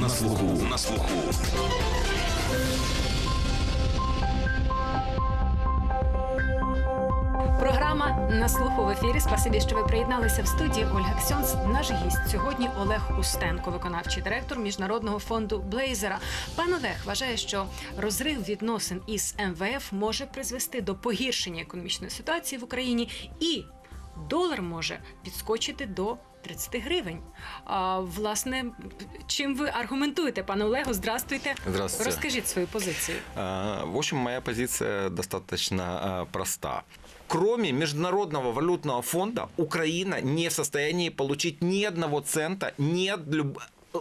на слуху. На слуху. Програма на слуху в ефірі. Спасибі, що ви приєдналися в студії. Ольга Ксьонс. Наш гість сьогодні Олег Устенко, виконавчий директор міжнародного фонду Блейзера. Пан Олег вважає, що розрив відносин із МВФ може призвести до погіршення економічної ситуації в Україні, і долар може підскочити до 30 гривень. А, власне, чим ви аргументуєте, пане Олегу? Здравствуйте. Здравствуйте. Розкажіть свою позицію. А, В общем, моя позиция достаточно проста. Кроме Международного валютного фонда, Украина не в состоянии получить ни одного цента ни от, люб-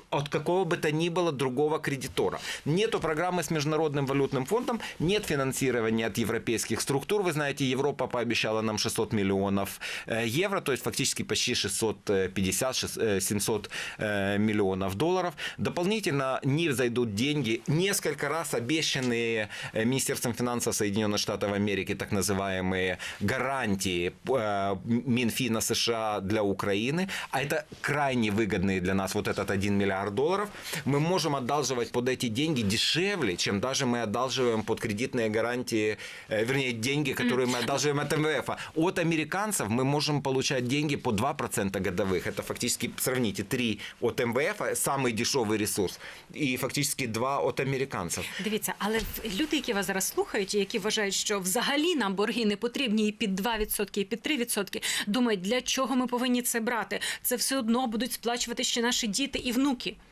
от какого бы то ни было другого кредитора. Нету программы с Международным валютным фондом, нет финансирования от европейских структур. Вы знаете, Европа пообещала нам 600 миллионов э, евро, то есть фактически почти 650-700 э, миллионов долларов. Дополнительно не зайдут деньги, несколько раз обещанные э, Министерством финансов Соединенных Штатов Америки так называемые гарантии э, Минфина США для Украины, а это крайне выгодные для нас, вот этот 1 миллиард долларов, мы можем одалживать под эти деньги дешевле, чем даже мы одалживаем под кредитные гарантии, э, вернее, деньги, которые мы одалживаем от МВФ. От американцев мы можем получать деньги по 2% годовых. Это фактически, сравните, 3 от МВФ, самый дешевый ресурс, и фактически 2 от американцев. Дивіться, але в- люди, які вас зараз слухають, і які вважають, що взагалі нам борги не потрібні і під 2%, і під 3%, думають, для чого ми повинні це брати? Це все одно будуть сплачувати ще наші діти і внуки. внуки –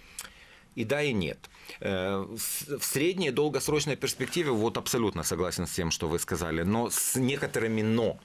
и да, и нет. Э, В средней и долгосрочной перспективе вот абсолютно согласен с тем, что вы сказали, но с некоторыми но.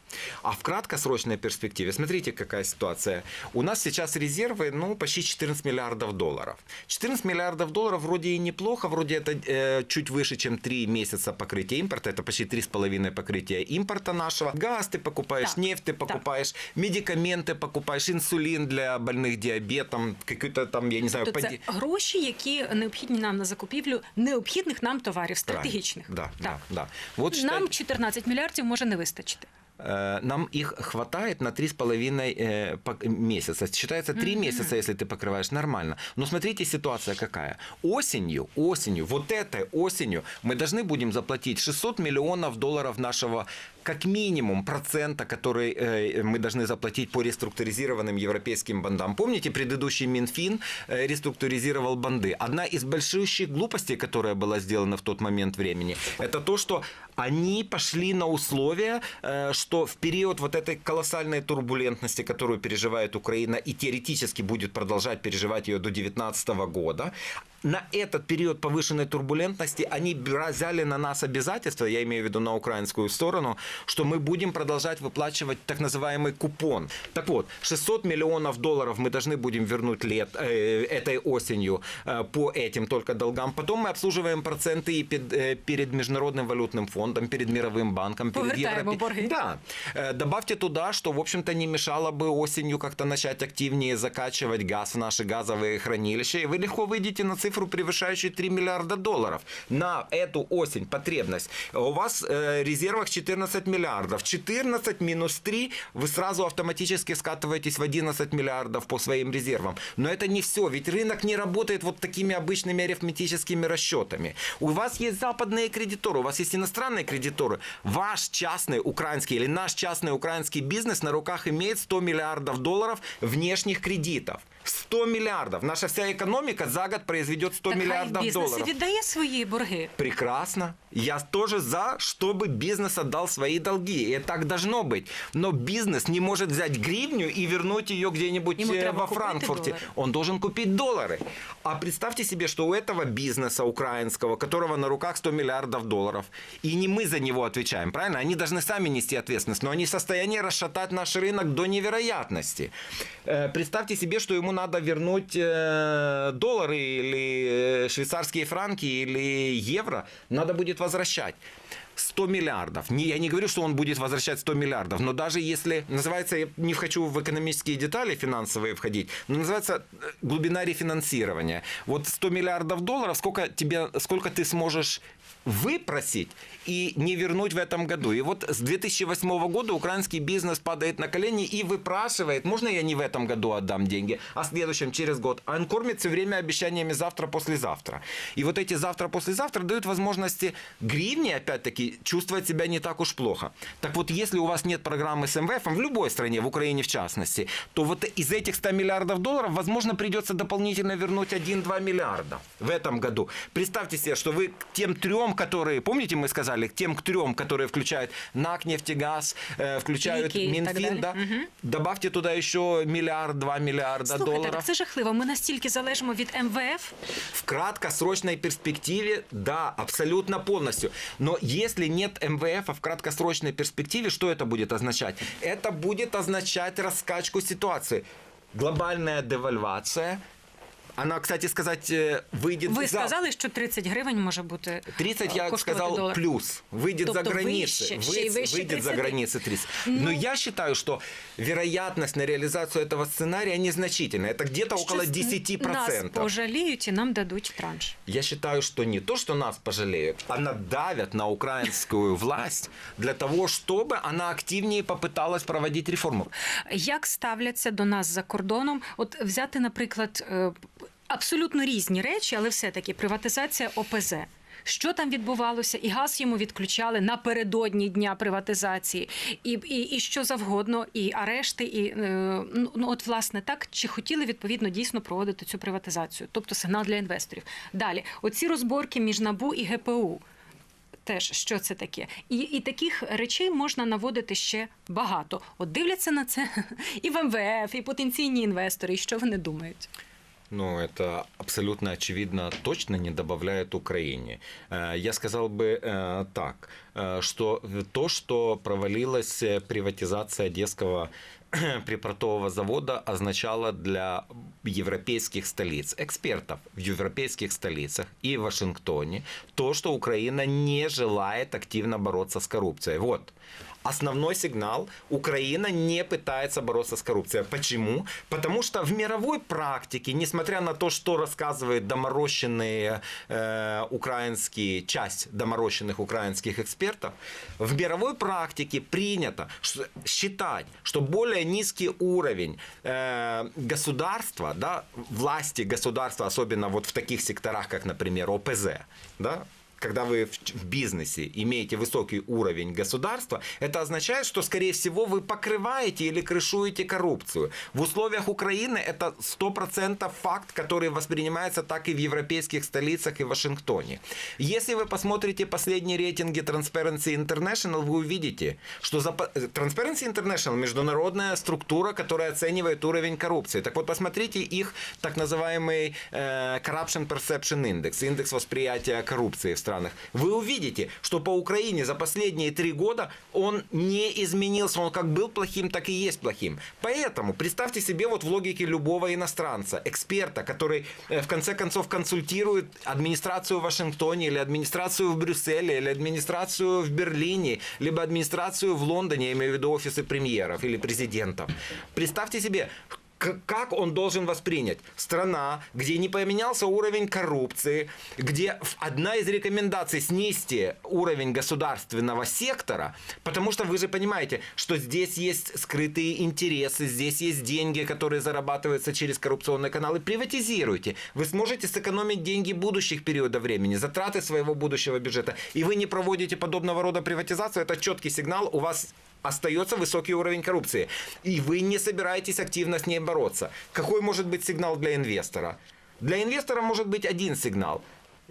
А в краткосрочной перспективе, смотрите, какая ситуация. У нас сейчас резервы, ну, почти 14 миллиардов долларов. 14 миллиардов долларов вроде и неплохо, вроде это э, чуть выше, чем 3 месяца покрытия импорта, это почти 3,5 покрытия импорта нашего. Газ ты покупаешь, Так, нефть ты покупаешь, медикаменты покупаешь, инсулин для больных диабетом, какой-то там, я не знаю, поди- гроші, які необхідні нам на закупівлю необхідних нам товарів, стратегічних. Да, так. да, да. Вот Нам считай, 14 мільярдів може не вистачити. э, нам их хватает на 3,5 э, пок- месяца. Считается 3 месяца, если ты покрываешь нормально. Но смотрите, ситуация какая. Осенью, осенью, вот этой осенью мы должны будем заплатить 600 миллионов долларов нашего как минимум процента, который э, мы должны заплатить по реструктуризированным европейским бандам. Помните, предыдущий Минфин э, реструктуризировал банды. Одна из большущих глупостей, которая была сделана в тот момент времени, это то, что они пошли на условия, э, что в период вот этой колоссальной турбулентности, которую переживает Украина и теоретически будет продолжать переживать ее до 2019 года, на этот период повышенной турбулентности они взяли на нас обязательства, я имею в виду на украинскую сторону, что мы будем продолжать выплачивать так называемый купон. Так вот, 600 миллионов долларов мы должны будем вернуть лет, э, этой осенью э, по этим только долгам. Потом мы обслуживаем проценты и пед- э, перед Международным валютным фондом, перед Мировым банком, перед Европе-. Да. Э, Добавьте туда, что, в общем-то, не мешало бы осенью как-то начать активнее закачивать газ в наши газовые хранилища, и вы легко выйдете на цифру, превышающую 3 миллиарда долларов. На эту осень потребность. У вас э, резервах 14 миллиардов. 14 минус 3, вы сразу автоматически скатываетесь в 11 миллиардов по своим резервам. Но это не все, ведь рынок не работает вот такими обычными арифметическими расчетами. У вас есть западные кредиторы, у вас есть иностранные кредиторы. Ваш частный украинский или наш частный украинский бизнес на руках имеет 100 миллиардов долларов внешних кредитов. 100 миллиардов. Наша вся экономика за год произведет 100 так хай миллиардов бізнес і долларов. віддає свої борги. Прекрасно. Я тоже за, чтобы бизнес отдал свои долги. И так должно быть. Но бизнес не может взять гривню и вернуть ее где-нибудь Ему э, треба во купити Франкфурте. доллары. Он должен купить доллары. А представьте себе, что у этого бизнеса украинского, которого на руках 100 миллиардов долларов, и не мы за него отвечаем, правильно? Они должны сами нести ответственность, но они в состоянии расшатать наш рынок до невероятности. Э, Представьте себе, что ему надо вернуть э, доллары или э, швейцарские франки или евро, надо будет возвращать. 100 миллиардов. Не, я не говорю, что он будет возвращать 100 миллиардов, но даже если, называется, я не хочу в экономические детали финансовые входить, но называется э, глубина рефинансирования. Вот 100 миллиардов долларов, сколько, тебе, сколько ты сможешь выпросить и не вернуть в этом году. И вот с 2008 года украинский бизнес падает на колени и выпрашивает, можно я не в этом году отдам деньги, а в следующем через год. А он кормит все время обещаниями завтра, послезавтра. И вот эти завтра, послезавтра дают возможности гривне, опять-таки, чувствовать себя не так уж плохо. Так вот, если у вас нет программы с МВФ, в любой стране, в Украине в частности, то вот из этих 100 миллиардов долларов, возможно, придется дополнительно вернуть 1-2 миллиарда в этом году. Представьте себе, что вы тем трем, которые, помните, мы сказали, тем к трем, которые включают НАК, нефтегаз, э, включают Лики и так Минфин, да. Мгм. добавьте туда еще миллиард, 2 миллиарда Слухайте, долларов. так це жахливо. Ми настільки залежимо від МВФ. В краткосрочной перспективе, да, абсолютно полностью. Но если нет МВФ в краткосрочной перспективе, что это будет означать? Это будет означать раскачку ситуации. Глобальная девальвация. Она, кстати сказать, э, выйдет Ви за... сказали, що 30 гривень може бути 30 е, я коштувати сказал долар. плюс. Выйдет за Тобто границы. вище, ще й Вы- вище выйдет за 30. границы 30. Ну. Но я считаю, что вероятность на реализацию этого сценария незначительная. Это где-то около Щось 10%. Нас пожаліють і нам дадуть транш. Я считаю, что не то, что нас пожалеют, а надавят на украинскую власть для того, чтобы она активнее попыталась проводить реформу. Як ставляться до нас за кордоном? От взяти, наприклад, абсолютно різні речі, але все-таки приватизація ОПЗ. Що там відбувалося, і газ йому відключали напередодні дня приватизації, і, і, і що завгодно, і арешти, і е, ну ну, от власне так чи хотіли відповідно дійсно проводити цю приватизацію, тобто сигнал для інвесторів. Далі, оці розборки між НАБУ і ГПУ. Теж що це таке, і, і таких речей можна наводити ще багато. От дивляться на це і в МВФ, і потенційні інвестори. І що вони думають? Ну, это абсолютно очевидно точно не добавляет Украине. Э, Я сказал бы э, так, э, что то, что провалилась приватизация Одесского припортового завода означало для европейских столиц, экспертов в европейских столицах и в Вашингтоне, то, что Украина не желает активно бороться с коррупцией. Вот. Основной сигнал – Украина не пытается бороться с коррупцией. Почему? Потому что в мировой практике, несмотря на то, что рассказывают доморощенные э, украинские, часть доморощенных украинских экспертов, в мировой практике принято считать, что более низкий уровень э, государства, да, власти государства, особенно вот в таких секторах, как, например, ОПЗ, да, когда вы в, бизнесе имеете высокий уровень государства, это означает, что, скорее всего, вы покрываете или крышуете коррупцию. В условиях Украины это 100% факт, который воспринимается так и в европейских столицах и в Вашингтоне. Если вы посмотрите последние рейтинги Transparency International, вы увидите, что за... по- Transparency International – международная структура, которая оценивает уровень коррупции. Так вот, посмотрите их так называемый э, Corruption Perception Index, индекс восприятия коррупции в странах. Вы увидите, что по Украине за последние три года он не изменился. Он как был плохим, так и есть плохим. Поэтому представьте себе вот в логике любого иностранца, эксперта, который э, в конце концов консультирует администрацию в Вашингтоне или администрацию в Брюсселе или администрацию в Берлине, либо администрацию в Лондоне, я имею в виду офисы премьеров или президентов. Представьте себе, как он должен воспринять? Страна, где не поменялся уровень коррупции, где одна из рекомендаций снизьте уровень государственного сектора, потому что вы же понимаете, что здесь есть скрытые интересы, здесь есть деньги, которые зарабатываются через коррупционные каналы. Приватизируйте. Вы сможете сэкономить деньги будущих периодов времени, затраты своего будущего бюджета. И вы не проводите подобного рода приватизацию. Это четкий сигнал. У вас остается высокий уровень коррупции. И вы не собираетесь активно с ней бороться. Какой может быть сигнал для инвестора? Для инвестора может быть один сигнал.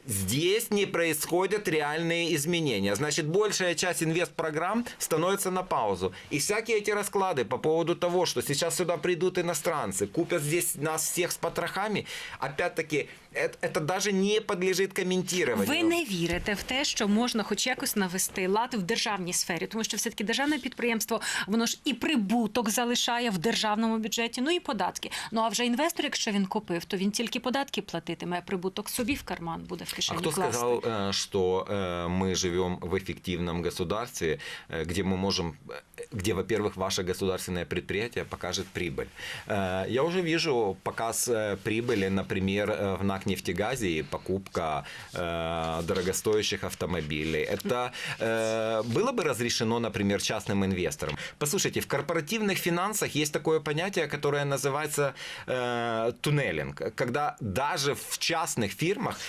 Здесь не происходят реальные изменения. Значит, большая часть инвестпрограмм становится на паузу. И всякие эти расклады по поводу того, что сейчас сюда придут иностранцы, купят здесь нас всех с потрохами, опять-таки, это, это даже не подлежит комментированию. Ви не вірите в те, що можна хоч якось навести лад в державній сфері, тому що все таки державне підприємство воно ж і прибуток залишає в державному бюджеті, ну і податки. Ну а вже інвестор, якщо він купив, то він тільки податки платитиме, а прибуток собі в карман буде в кишені А кто класти. сказал, э, что э, мы живем в эффективном государстве, э, где мы можем, э, где, во-первых, ваше государственное предприятие покажет прибыль? Э, Я уже вижу показ э, прибыли, например, э, в НАК «Нефтегазе» и покупка дорогостоящих автомобилей. Это было бы разрешено, например, частным инвесторам? Послушайте, в корпоративных финансах есть такое понятие, которое называется туннелинг, когда даже в частных фирмах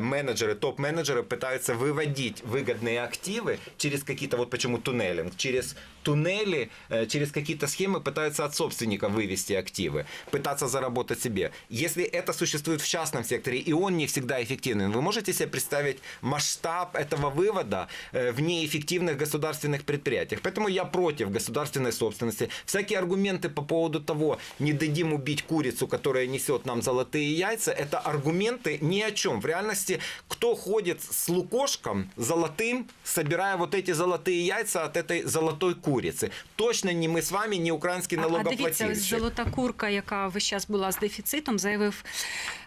менеджеры, топ-менеджеры пытаются выводить выгодные активы через какие-то, вот почему туннелинг, через туннели, э, через какие-то схемы пытаются от собственника вывести активы, пытаться заработать себе. Если это существует в частном секторе, и он не всегда эффективен, вы можете себе представить масштаб этого вывода э, в неэффективных государственных предприятиях. Поэтому я против государственной собственности. Всякие аргументы по поводу того, не дадим убить курицу, которая несет нам золотые яйца, это аргументы ни о чем. В реальности, кто ходит с лукошком золотым, собирая вот эти золотые яйца от этой золотой курицы? Точно не мы с вами, не українські А, а дивіться, ось налогоплательщик. золота курка, яка весь час була з дефіцитом, заявив.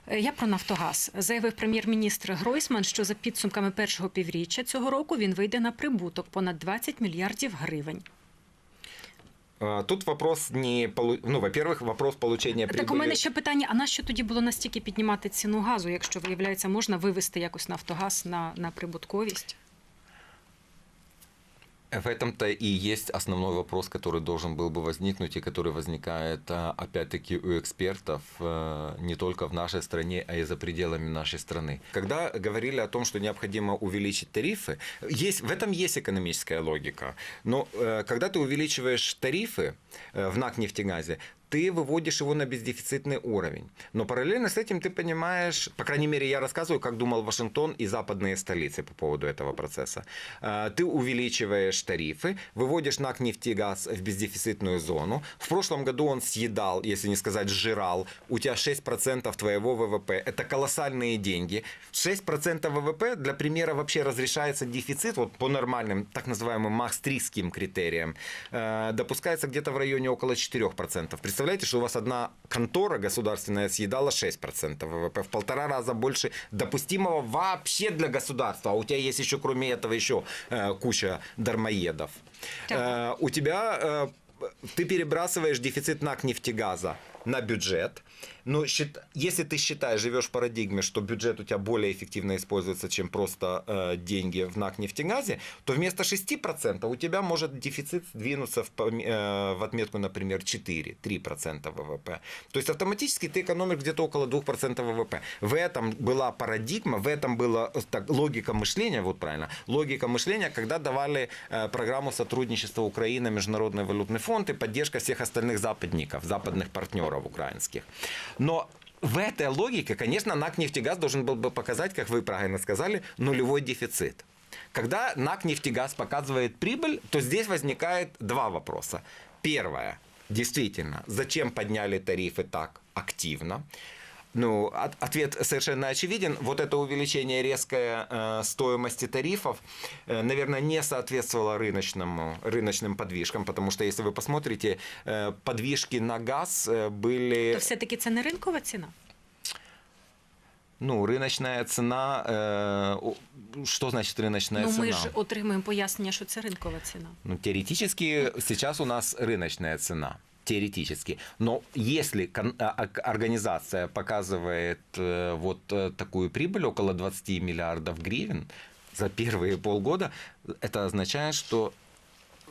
е, Я про Нафтогаз заявив прем'єр-міністр Гройсман, що за підсумками першого півріччя цього року він вийде на прибуток понад 20 мільярдів гривень. А, Тут вопрос не... полу- Ну, во-первых, вопрос получения прибыли. Так у мене ще питання: а нащо тоді було настільки піднімати ціну газу, якщо виявляється, можна вивести якось Нафтогаз на, на прибутковість? В этом-то и есть основной вопрос, который должен был бы возникнуть и который возникает, а, опять-таки, у экспертов э, не только в нашей стране, а и за пределами нашей страны. Когда говорили о том, что необходимо увеличить тарифы, есть, в этом есть экономическая логика. Но э, когда ты увеличиваешь тарифы э, в НАК «Нефтегазе», ты выводишь его на бездефицитный уровень. Но параллельно с этим ты понимаешь, по крайней мере, я рассказываю, как думал Вашингтон и западные столицы по поводу этого процесса. Э, Ты увеличиваешь тарифы, выводишь НАК «Нефтегаз» в бездефицитную зону. В прошлом году он съедал, если не сказать сжирал, у тебя 6% твоего ВВП. Это колоссальные деньги. 6% ВВП, для примера, вообще разрешается дефицит, вот по нормальным, так называемым мастрийским критериям, э, допускается где-то в районе около 4%. Представляете, что у вас одна контора государственная съедала 6% ВВП, в полтора раза больше допустимого вообще для государства. А у тебя есть еще, кроме этого, еще э, куча дармоедов. Так. Э, у тебя э, ты перебрасываешь дефицит НАК нефтегаза на бюджет. Но счит- если ты считаешь, живешь в парадигме, что бюджет у тебя более эффективно используется, чем просто э, деньги в НАК нефтегазе, то вместо 6% у тебя может дефицит сдвинуться в, э, в отметку, например, 4-3% ВВП. То есть автоматически ты экономишь где-то около 2% ВВП. В этом была парадигма, в этом была э, так, логика мышления, вот правильно, логика мышления, когда давали э, программу сотрудничества Украины, Международный валютный фонд и поддержка всех остальных западников, западных партнеров украинских. Но в этой логике, конечно, НАК «Нефтегаз» должен был бы показать, как вы правильно сказали, нулевой дефицит. Когда НАК «Нефтегаз» показывает прибыль, то здесь возникает два вопроса. Первое. Действительно, зачем подняли тарифы так активно? Ну, от- ответ совершенно очевиден. Вот это увеличение резкое э, стоимости тарифов, э, наверное, не соответствовало рыночному, рыночным подвижкам, потому что если вы посмотрите, э, подвижки на газ э, были... То все-таки це не ринкова ціна? Ну, рыночная цена... э, о- что значит рыночная ну цена? ми ж отримуємо пояснення, що це ринкова ціна. Ну, теоретически сейчас у нас рыночная цена. Теоретически. Но если кон- а- а- организация показывает э, вот э, такую прибыль около 20 миллиардов гривен за первые полгода, это означает, что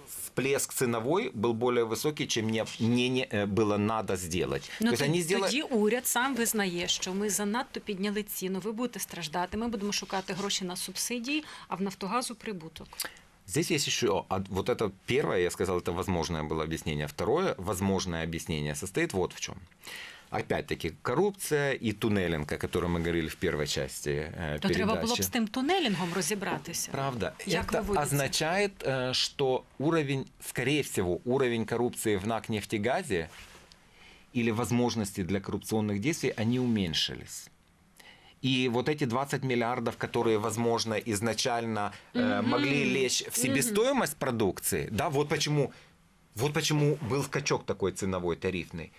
всплеск ценовой был более высокий, чем не, не, не, э, было надо сделать. Ну, То есть тоді, они сделали... тоді уряд сам визнає, що ми занадто підняли ціну. Ви будете страждати. Ми будемо шукати гроші на субсидії, а в Нафтогазу прибуток. Здесь есть еще, вот это первое, я сказал, это возможное было объяснение. Второе, возможное объяснение состоит вот в чем. Опять-таки, коррупция и туннелинг, о котором мы говорили в первой части э, То треба було б передачи. з тим тунелінгом розібратися. Правда. Як это означает, э, что уровень, скорее всего, уровень коррупции в НАК нефтегазе или возможности для коррупционных действий, они уменьшились. И вот эти 20 миллиардов, которые, возможно, изначально э, могли лечь в себестоимость продукции, да, вот почему, вот почему был скачок такой ценовой, тарифный.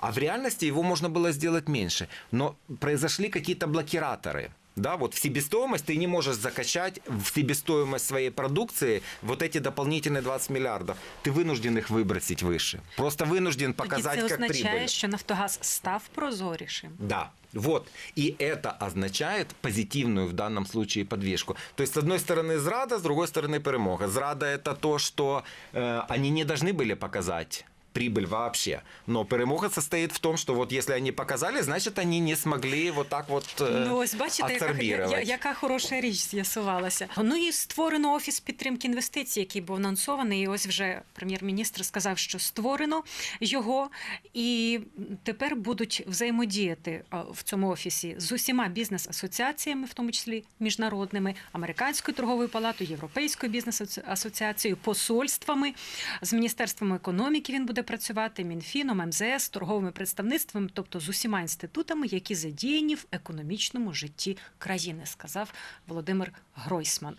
А в реальности его можно было сделать меньше. Но произошли какие-то блокираторы. Да, вот в себестоимость ты не можешь закачать в себестоимость своей продукции вот эти дополнительные 20 миллиардов. Ты вынужден их выбросить выше. Просто вынужден показать Тоді це как означає, прибыль. що Нафтогаз став прозорішим. Да. Вот. И это означает позитивную в данном случае подвижку. То есть, с одной стороны, зрада, с другой стороны, перемога. Зрада – это то, что э, они не должны были показать прибыль вообще. Но перемога состоит в том, что вот если они показали, значит, они не смогли вот так вот э, Ну, ось бачите, яка, я- яка хороша річ з'ясувалася. Ну і створено офіс підтримки інвестицій, який був анонсований. І ось вже прем'єр-міністр сказав, що створено його, і тепер будуть взаємодіяти в цьому офісі з усіма бізнес-асоціаціями, в тому числі міжнародними, американською торговою палатою, європейською бізнес-асоціацією, посольствами, з міністерством економіки. Він буде працювати Мінфіном, МЗС, торговими представництвами, тобто з усіма інститутами, які задіяні в економічному житті країни, сказав Володимир Гройсман.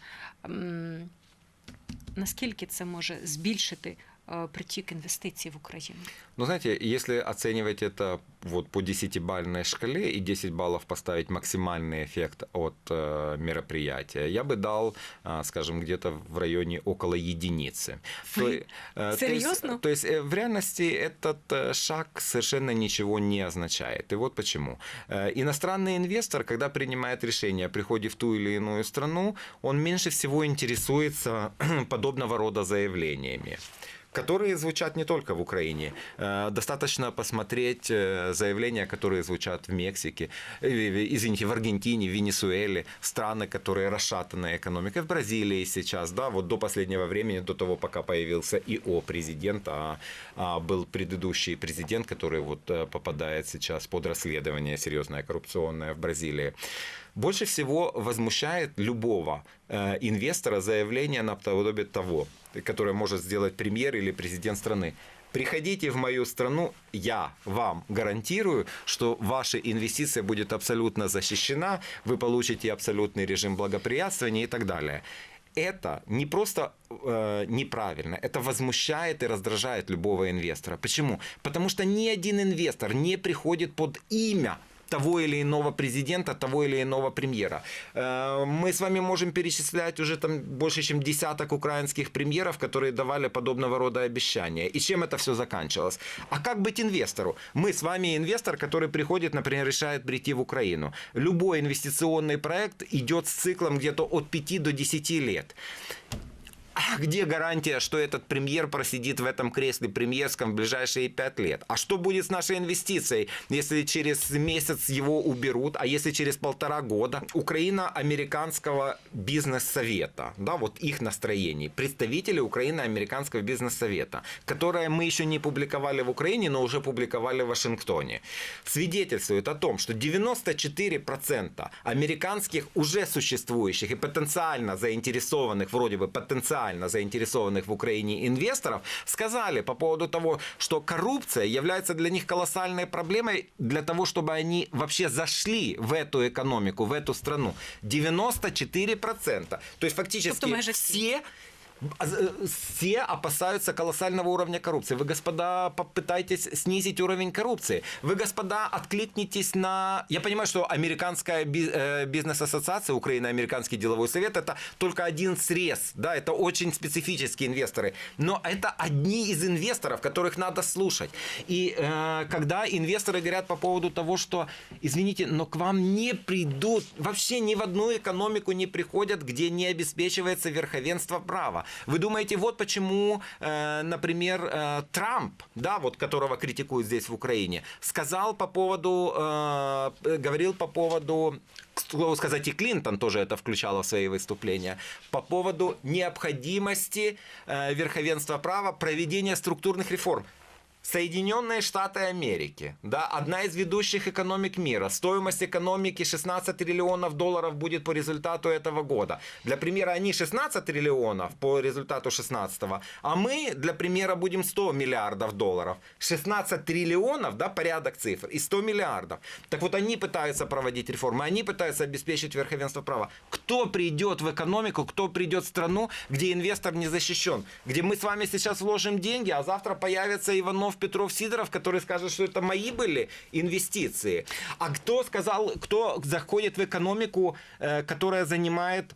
Наскільки це може збільшити е, притік інвестицій в Україну? Ну, знаете, если оценивать это вот по 10-бальной шкале и 10 баллов поставить максимальный эффект от э, мероприятия, я бы дал, а, скажем, где-то в районе около единицы. То, Вы? э, Серьезно? То есть, то есть э, в реальности этот э, шаг совершенно ничего не означает. И вот почему. Э, Иностранный инвестор, когда принимает решение о приходе в ту или иную страну, он меньше всего интересуется подобного рода заявлениями которые звучат не только в Украине. Э, Достаточно посмотреть э, заявления, которые звучат в Мексике, э, извините, в Аргентине, в Венесуэле, страны, которые расшатанная экономика, в Бразилии сейчас, да, вот до последнего времени, до того, пока появился ИО президент, а, а был предыдущий президент, который вот попадает сейчас под расследование серьезное коррупционное в Бразилии. Больше всего возмущает любого э, инвестора заявление наподобие того, которое может сделать премьер или президент страны. Приходите в мою страну, я вам гарантирую, что ваша инвестиция будет абсолютно защищена, вы получите абсолютный режим благоприятствования и так далее. Это не просто э, неправильно, это возмущает и раздражает любого инвестора. Почему? Потому что ни один инвестор не приходит под имя того или иного президента, того или иного премьера. Э, Мы с вами можем перечислять уже там больше, чем десяток украинских премьеров, которые давали подобного рода обещания. И чем это все заканчивалось? А как быть инвестору? Мы с вами инвестор, который приходит, например, решает прийти в Украину. Любой инвестиционный проект идет с циклом где-то от 5 до 10 лет. А где гарантия, что этот премьер просидит в этом кресле премьерском в ближайшие пять лет? А что будет с нашей инвестицией, если через месяц его уберут, а если через полтора года? Украино-американского бизнес-совета, да, вот их настроений, представители Украино-американского бизнес-совета, которое мы еще не публиковали в Украине, но уже публиковали в Вашингтоне, свидетельствует о том, что 94% американских уже существующих и потенциально заинтересованных, вроде бы потенциально заинтересованных в Украине инвесторов сказали по поводу того, что коррупция является для них колоссальной проблемой для того, чтобы они вообще зашли в эту экономику, в эту страну. 94%. То есть фактически все все опасаются колоссального уровня коррупции. Вы, господа, попытайтесь снизить уровень коррупции. Вы, господа, откликнитесь на... Я понимаю, что американская э, бизнес-ассоциация, Украино-американский деловой совет, это только один срез, да, это очень специфические инвесторы. Но это одни из инвесторов, которых надо слушать. И э, когда инвесторы говорят по поводу того, что, извините, но к вам не придут, вообще ни в одну экономику не приходят, где не обеспечивается верховенство права. Вы думаете, вот почему, э, например, э, Трамп, да, вот которого критикуют здесь в Украине, сказал по поводу, э, говорил по поводу слову сказать, и Клинтон тоже это включала в свои выступления, по поводу необходимости верховенства права, проведения структурных реформ. Соединенные Штаты Америки, да, одна из ведущих экономик мира. Стоимость экономики 16 триллионов долларов будет по результату этого года. Для примера, они 16 триллионов по результату 16 а мы, для примера, будем 100 миллиардов долларов. 16 триллионов, да, порядок цифр, и 100 миллиардов. Так вот, они пытаются проводить реформы, они пытаются обеспечить верховенство права. Кто придет в экономику, кто придет в страну, где инвестор не защищен, где мы с вами сейчас вложим деньги, а завтра появится Иванов Иванов, Петров, Сидоров, которые скажут, что это мои были инвестиции. А кто сказал, кто заходит в экономику, э, которая занимает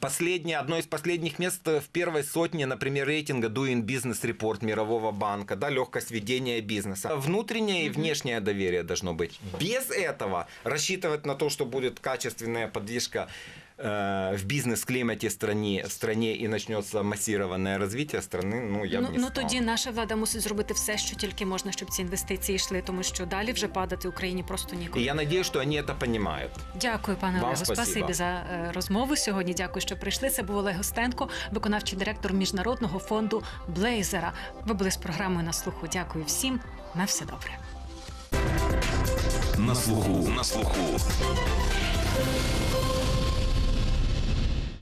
Последнее, одно из последних мест в первой сотне, например, рейтинга Doing Business Report Мирового банка, да, легкость ведения бизнеса. Внутреннее и внешнее доверие должно быть. Без этого рассчитывать на то, что будет качественная поддержка э, в бизнес-климате стране, стране и начнется массированное развитие страны, ну, я ну, б не ну стал. тоді наша влада мусить зробити все, що тільки можна, щоб ці інвестиції йшли, тому що далі вже падати Україні просто И ніколи. я надеюсь, что они это понимают. Дякую, пане Вам Олегу. спасибо. Спасибі за е, розмову сьогодні. Дякую, що прийшли. Це був Олег Остенко, виконавчий директор міжнародного фонду Блейзера. Ви були з програмою на слуху. Дякую всім. На все добре. На слуху. На слуху.